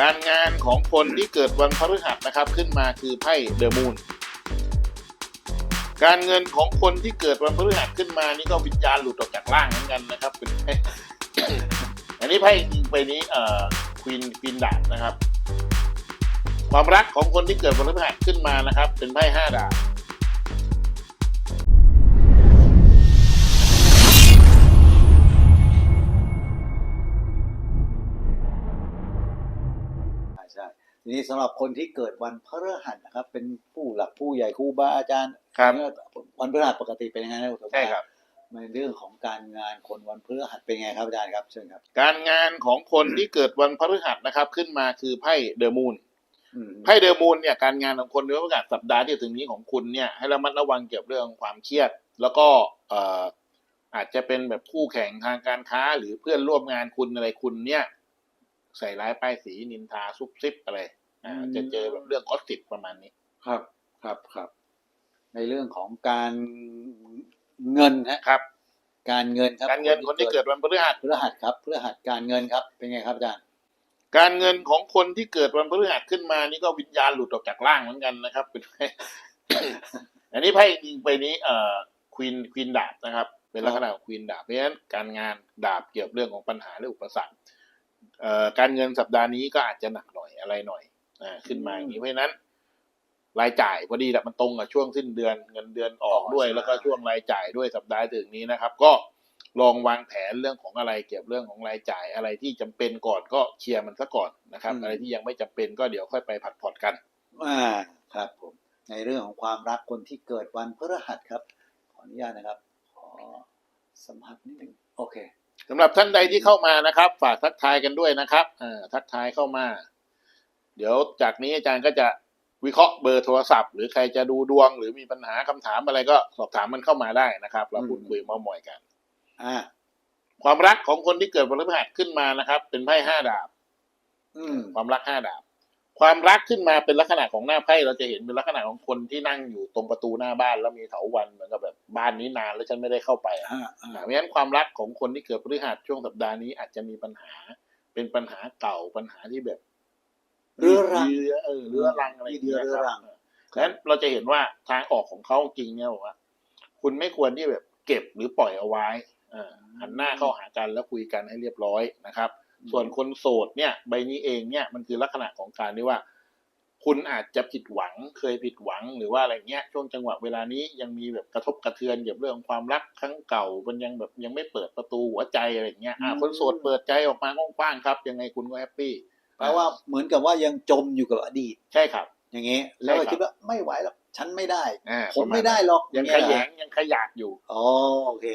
การงานของคนที่เกิดวันพฤหัสนะครับ ขึ้นมาคือไพ่เดอะมูนการเงินของคนที่เกิดวันพฤหัสขึ้นมานี่ก็วิญญาณหลุดออกจากร่างเหมือนกันนะครับเป็นไพ่อันนี้ไพ่ไปนี้เอ่อควีนควีนดาบนะครับ ความรักของคนที่เกิดวันพฤหัสขึ้นมานะครับ เป็นไพ่ห้าดาบ ทีนี้สำหรับคนที่เกิดวันพฤหัสนะครับ เป็นผู้หลักผู้ใหญ่ครูบาอาจารย์ครับวันพฤหัสปกติเป็นยังไงนะณสมบัติใช่ครับในเรื่องของการงานคนวันพฤหัสเป็นไงครับอาจารย์ครับเชิญครับ การงานของคนที่เกิดวันพฤหัสนะครับ ขึ้นมาคือไพ่เดอะมูนอืมไพ่เดอะมูนเนี่ยการงานของคนในโอกาสสัปดาห์ที่จะถึงนี้ของคุณเนี่ยให้ระมัดระวังเกี่ยวกับเรื่องความเครียด แล้วก็เอ่ออาจจะเป็นแบบคู่แข่งทางการค้าหรือเพื่อนร่วมงานคุณอะไรคุณเนี่ย ใส่ร้ายป้ายสีนินทาซุบซิบอะไรอ่าจะเจอแบบเรื่องกอสติบประมาณนี้ ครับ ครับครับ ในเรื่องของการเงินฮะครับ การเงินครับ การเงินคนที่เกิดวันพฤหัสพฤหัสครับพฤหัสการเงินครับ เป็นไงครับอาจารย์การเงินของคนที่เกิดวันพฤหัสขึ้นมานี่ก็วิญญาณหลุดออกจากร่างเหมือนกันนะครับ เป็นไพ่อันนี้ไพ่จริงไปนี้เอ่อควีนควีนดาบนะครับ เป็นลักษณะของควีนดาบเพราะฉะนั้นการงานดาบเกี่ยวกับเรื่องของปัญหาและอุปสรรคเอ่อ การเงินสัปดาห์นี้ก็อาจจะหนักหน่อยอะไรหน่อยอ่าขึ้นมาอย่างนี้เพราะฉะนั้น รายจ่ายพอดีแหละมันตรงกับช่วงสิ้นเดือนเงินเดือนออกด้วยอ๋อใช่แล้วก็ช่วงรายจ่ายด้วยสัปดาห์ถึงนี้นะครับ ก็ลองวางแผนเรื่องของอะไรเกี่ยวกับเรื่องของรายจ่ายอะไรที่จำเป็นก่อนก็เคลียร์มันซะก่อนนะครับ อะไรที่ยังไม่จำเป็นก็เดี๋ยวค่อยไปผัดผ่อนกันอ่าครับผม ในเรื่องของความรักคนที่เกิดวันพฤหัสครับ ขออนุญาตนะครับ ขอสัมผัสนิดนึงโอเค สำหรับท่านใดที่เข้ามานะครับ ฝากทักทายกันด้วยนะครับอ่าทักทายเข้ามา เดี๋ยวจากนี้อาจารย์ก็จะวิเคราะห์เบอร์โทรศัพท์ หรือใครจะดูดวง หรือมีปัญหาคำถามอะไรก็สอบถามมันเข้ามาได้นะครับเราพูดคุยเมาท์มอยกัน อ่า ความรักของคนที่เกิดวันพฤหัสขึ้นมานะครับ เป็นไพ่ห้าดาบ อืม ความรักห้าดาบ ความรักขึ้นมาเป็นลักษณะของหน้าไพ่เราจะเห็นเป็นลักษณะของคนที่นั่งอยู่ตรงประตูหน้าบ้านแล้วมีเถาวันเหมือนกับแบบ บ้านนี้นานแล้วฉันไม่ได้เข้าไปอะอ่าอ่าเพราะฉะนั้นความรักของคนที่เกิดพฤหัสช่วงสัปดาห์นี้อาจจะมีปัญหา เป็นปัญหาเก่าปัญหาที่แบบเรื้อรังเรื้อเออเรื้อรังอะไรอย่างเงี้ยเรื้คอรัรับงฉะนั้นเราจะเห็นว่าทางออกของเขาจริงเนี่ยบอกว่า คุณไม่ควรที่แบบเก็บหรือปล่อยเอาไว้อ่าหันหน้าเข้าหากันแล้วคุยกันให้เรียบร้อยนะครับ ส่วนคนโสดเนี่ย ใบนี้เองเนี่ยมันคือลักษณะของการที่ว่า คุณอาจจะผิดหวังเคยผิดหวังหรือว่าอะไรเงี้ยช่วงจังหวะเวลานี้ยังมีแบบกระทบกระเทือนเกี่ยวกับเรื่องของความรักครั้งเก่า มันยังแบบยังไม่เปิดประตูหัวใจอะไรเงี้ยอ่าคนโสดเปิดใจออกมากว้างๆครับ ยังไงคุณก็แฮปปี้แปลว่าเหมือนกับว่ายังจมอยู่กับอดีต ใช่ครับ อย่างเงี้ยแล้วก็ใช่ครับคิดว่าไม่ไหวหรอกฉันไม่ได้อ่าผมไม่ได้หรอกยังอขเยงยังขยาดอยู่อ๋อโอเค